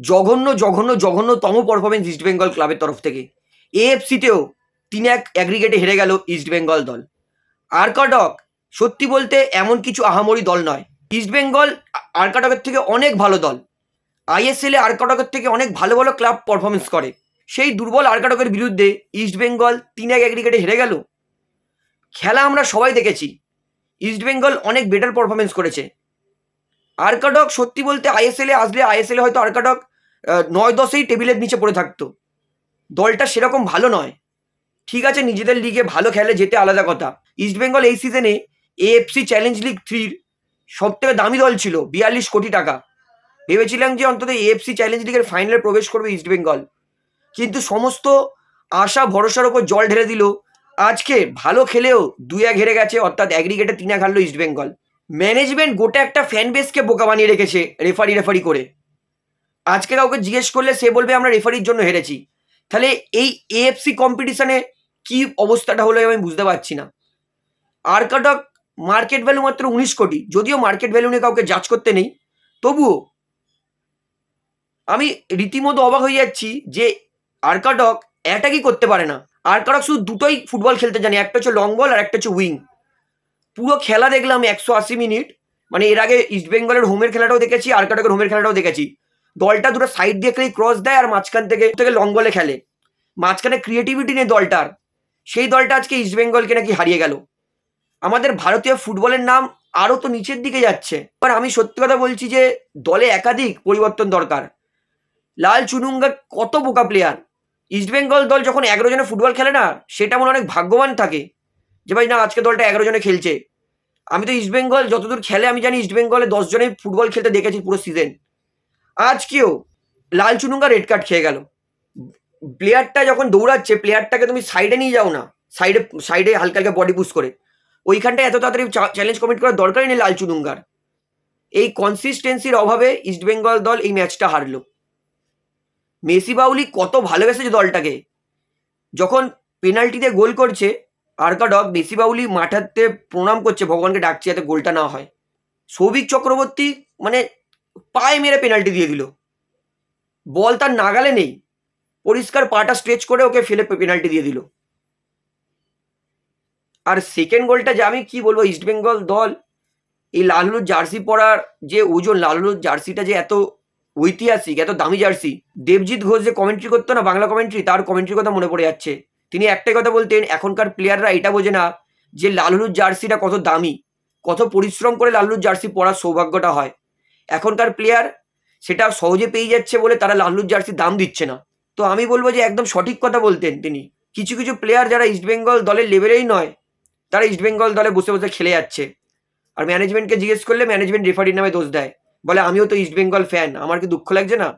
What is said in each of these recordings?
জঘন্য জঘন্য জঘন্যতম পারফরমেন্স ইস্ট বেঙ্গল ক্লাবের তরফ থেকে। এএফসিতেও তিন এক অ্যাগ্রিগেটে হেরে গেল ইস্ট বেঙ্গল দল। আরকাডক, সত্যি বলতে এমন কিছু আহামরি দল নয়। ইস্ট বেঙ্গল আরকাডকের থেকে অনেক ভালো দল। আইএসএলে আরকাডকের থেকে অনেক ভালো ভালো ক্লাব পারফরমেন্স করে। সেই দুর্বল আরকাডকের বিরুদ্ধে ইস্ট বেঙ্গল তিন এক অ্যাগ্রিগেটে হেরে গেল। খেলা আমরা সবাই দেখেছি। ইস্ট বেঙ্গল অনেক বেটার পারফরমেন্স করেছে। আরকাডক সত্যি বলতে আইএসএলে আসলে আইএসএলে হয়তো আরকাডক নয় দশেই টেবিলের নিচে পড়ে থাকতো। দলটা সেরকম ভালো নয়। ঠিক আছে, নিজেদের লিগে ভালো খেলে যেতে আলাদা কথা। ইস্ট বেঙ্গল এই সিজনে এএফসি চ্যালেঞ্জ লিগ থ্রির সব থেকে দামি দল ছিল, বিয়াল্লিশ কোটি টাকা। ভেবেছিলাম যে অন্তত এএফসি চ্যালেঞ্জ লিগের ফাইনালে প্রবেশ করবে ইস্ট বেঙ্গল কিন্তু সমস্ত আশা, ভরসার ওপর জল ঢেলে দিল। আজকে ভালো খেলেও দুই এক হেরে গেছে, অর্থাৎ অ্যাগ্রিগেটে তিন হারলো ইস্ট বেঙ্গল ম্যানেজমেন্ট গোটা একটা ফ্যান বেসকে বোকা বানিয়ে রেখেছে রেফারি রেফারি করে। আজকে কাউকে জিজ্ঞেস করলে সে বলবে আমরা রেফারির জন্য হেরেছি। তাহলে এই এএফসি কম্পিটিশনে কি অবস্থাটা হলো আমি বুঝতে পারছি না। আরকাটক মার্কেট ভ্যালু মাত্র উনিশ কোটি, যদিও মার্কেট ভ্যালু নিয়ে কাউকে জাজ করতে নেই। তবুও আমি রীতিমতো অবাক হয়ে যাচ্ছি যে আরকাটক এটা কি করতে পারে না। আরকাটক শুধু দুটোই ফুটবল খেলতে জানে, একটা হচ্ছে লং বল আর একটা হচ্ছে উইং পুরো খেলা দেখলাম একশো আশি মিনিট মানে এর আগে ইস্ট বেঙ্গলের হোমের খেলাটাও দেখেছি, আরকাটকের হোমের খেলাটাও দেখেছি। দলটা দুটো সাইড দিয়ে খেলে ক্রস দেয় আর মাঝখান থেকে থেকে লং বলে খেলে। মাঝখানে ক্রিয়েটিভিটি নেই দলটার। সেই দলটা আজকে ইস্ট বেঙ্গলকে নাকি হারিয়ে গেল। আমাদের ভারতীয় ফুটবলের নাম আরও তো নিচের দিকে যাচ্ছে। এবার আমি সত্যি কথা বলছি যে, দলে একাধিক পরিবর্তন দরকার। লাল চুনুঙ্গা কত বোকা প্লেয়ার ইস্ট বেঙ্গল দল যখন এগারো জনে ফুটবল খেলে না, সেটা মনে অনেক ভাগ্যবান থাকে। যে ভাই না, আজকে দলটা এগারো জনে খেলছে। আমি তো ইস্ট বেঙ্গল যতদূর খেলে, আমি জানি ইস্ট বেঙ্গলে দশ জনে ফুটবল খেলতে দেখেছি পুরো সিজন আজকেও লাল চুনুঙ্গা রেড কার্ড খেয়ে গেল। প্লেয়ারটা যখন দৌড়াচ্ছে প্লেয়ারটাকে তুমি সাইডে নিয়ে যাও না। সাইডে সাইডে হালকা হালকা বডি পুশ করে। ওইখানটায় এত তাড়াতাড়ি চ্যালেঞ্জ কমিট করার দরকারই নেই লাল চুনুঙ্গার। এই কনসিস্টেন্সির অভাবে ইস্ট বেঙ্গল দল এই ম্যাচটা হারলো। মেসি বাউলি কত ভালোবেসেছে দলটাকে। যখন পেনাল্টিতে গোল করছে, আরকাডক মেসি বাউলি মাঠাতে প্রণাম করছে, ভগবানকে ডাকছে যাতে গোলটা না হয়। সৌভিক চক্রবর্তী মানে পায়ে মেরে পেনাল্টি দিয়ে দিল। বল তার নাগালে নেই। পরিষ্কার পাটা স্ট্রেচ করে ওকে ফেলে পেনাল্টি দিয়ে দিল। আর সেকেন্ড গোলটা যে আমি কি বলব ইস্টবেঙ্গল দল, এই লাল হলুদ জার্সি পরার যে ওজন লাল হলুদ জার্সিটা যে এত ঐতিহাসিক, এত দামি জার্সি দেবজিৎ ঘোষ যে কমেন্ট্রি করতো না, বাংলা কমেন্ট্রি তার কমেন্ট্রির কথা মনে পড়ে যাচ্ছে। তিনি একটাই কথা বলতেন, এখনকার প্লেয়াররা এটা বোঝে না যে লাল হলুদ জার্সিটা কত দামি, কত পরিশ্রম করে লালুর জার্সি পরার সৌভাগ্যটা হয়। এখনকার প্লেয়ার সেটা সহজে পেয়ে যাচ্ছে বলে তারা লাল হলুদ জার্সির দাম দিচ্ছে না। তো আমি বলব যে একদম সঠিক কথা বলতেন তিনি। কিছু কিছু প্লেয়ার যারা ইস্টবেঙ্গল দলের লেভেলেই নয়, তারা ইস্টবেঙ্গল দলে বসে বসে খেলে যাচ্ছে। আর ম্যানেজমেন্টকে জিজ্ঞেস করলে ম্যানেজমেন্ট রেফারির নামে দোষ দেয়। বলে, আমিও তো ইস্টবেঙ্গল ফ্যান আমার কি দুঃখ লাগছে না?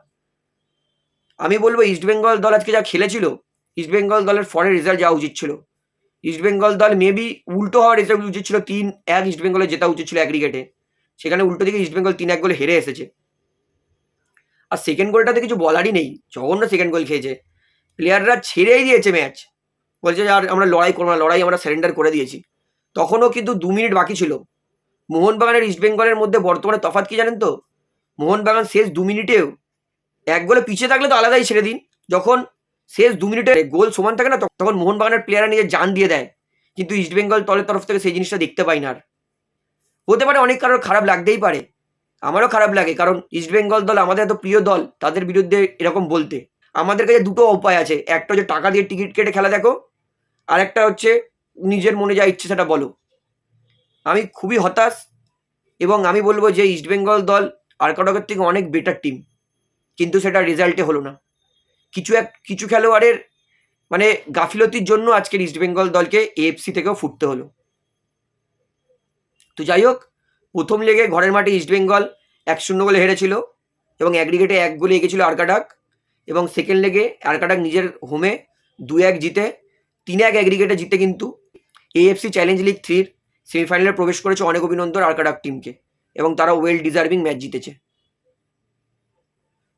আমি বলব ইস্টবেঙ্গল দল আজকে যা খেলেছিল ইস্টবেঙ্গল দলের ফরে রেজাল্ট যাওয়া উচিত ছিল। ইস্টবেঙ্গল দল মেবি উল্টো হওয়ার রেজাল্ট উচিত ছিল, তিন এক ইস্টবেঙ্গলের জেতা উচিত ছিল অ্যাগ্রিগেটে সেখানে উল্টো দিকে ইস্টবেঙ্গল তিন এক গোলে হেরে এসেছে। আর সেকেন্ড গোলটাতে কিছু বলারই নেই, জঘন্য সেকেন্ড গোল খেয়েছে। প্লেয়াররা ছেড়েই দিয়েছে ম্যাচ বলছে আর আমরা লড়াই করব না, লড়াই আমরা সারেন্ডার করে দিয়েছি। তখনও কিন্তু দু মিনিট বাকি ছিল। মোহনবাগানের ইস্টবেঙ্গলের মধ্যে বর্তমানে তফাৎ কি জানেন তো? মোহনবাগান শেষ দু মিনিটেও এক গোলে পিছিয়ে থাকলে তো আলাদাই ছেড়ে দিন। যখন শেষ দু মিনিটে গোল সমান থাকে না তখ- তখন মোহনবাগানের প্লেয়াররা নিজের জান দিয়ে দেয়। কিন্তু ইস্টবেঙ্গল দলের তরফ থেকে সেই জিনিসটা দেখতে পাই না আর। হতে পারে অনেক কারোর খারাপ লাগতেই পারে। আমারও খারাপ লাগে, কারণ ইস্টবেঙ্গল দল আমাদের এত প্রিয় দল, তাদের বিরুদ্ধে এরকম বলতে। আমাদের কাছে দুটো উপায় আছে, একটা হচ্ছে টাকা দিয়ে টিকিট কেটে খেলা দেখো, আর একটা হচ্ছে নিজের মনে যা ইচ্ছে সেটা বলো। আমি খুবই হতাশ, এবং আমি বলব যে ইস্টবেঙ্গল দল আরকাটকের থেকে অনেক বেটার টিম কিন্তু সেটা রেজাল্টে হলো না। কিছু এক, কিছু খেলোয়াড়ের মানে গাফিলতির জন্য আজকের ইস্টবেঙ্গল দলকে এএফসি থেকেও ফুটতে হলো। তো যাই হোক, প্রথম লেগে ঘরের মাঠে ইস্টবেঙ্গল এক শূন্য গোলে হেরেছিল এবং অ্যাগ্রিগেটে এক গোলে এগেছিল আরকাডাক এবং সেকেন্ড লেগে আরকাডাক নিজের হোমে দু এক জিতে, তিন এক অ্যাগ্রিগেটে জিতে কিন্তু এএফসি চ্যালেঞ্জ লিগ থ্রির সেমিফাইনালে প্রবেশ করেছে অনেক অভিনন্দন আরকাডাক টিমকে এবং তারা ওয়েল ডিজার্ভিং ম্যাচ জিতেছে।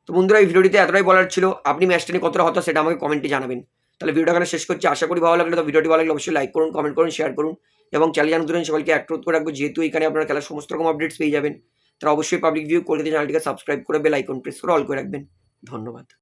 তো বন্ধুরা, এই ভিডিওটিতে এতটাই বলার ছিল। আপনি ম্যাচটা নিয়ে কতটা হতো সেটা আমাকে কমেন্টে জানাবেন। তাহলে ভিডিওটা এখানে শেষ করছি। আশা করি ভালো লাগলে তো ভিডিওটি ভালো লাগলে অবশ্যই লাইক করুন কমেন্ট করুন শেয়ার করুন। এবং চ্যানেল জানান ধরুন সকলকে অ্যাক্ট করে রাখব, যেহেতু এখানে আপনারা খেলার সমস্ত রকম আপডেটস পেয়ে যাবেন, তারা অবশ্যই পাবলিক ভিউ কলকাতা চ্যানেলটিকে সাবস্ক্রাইব করে বেল আইকন প্রেস করে অল করে রাখবেন। ধন্যবাদ।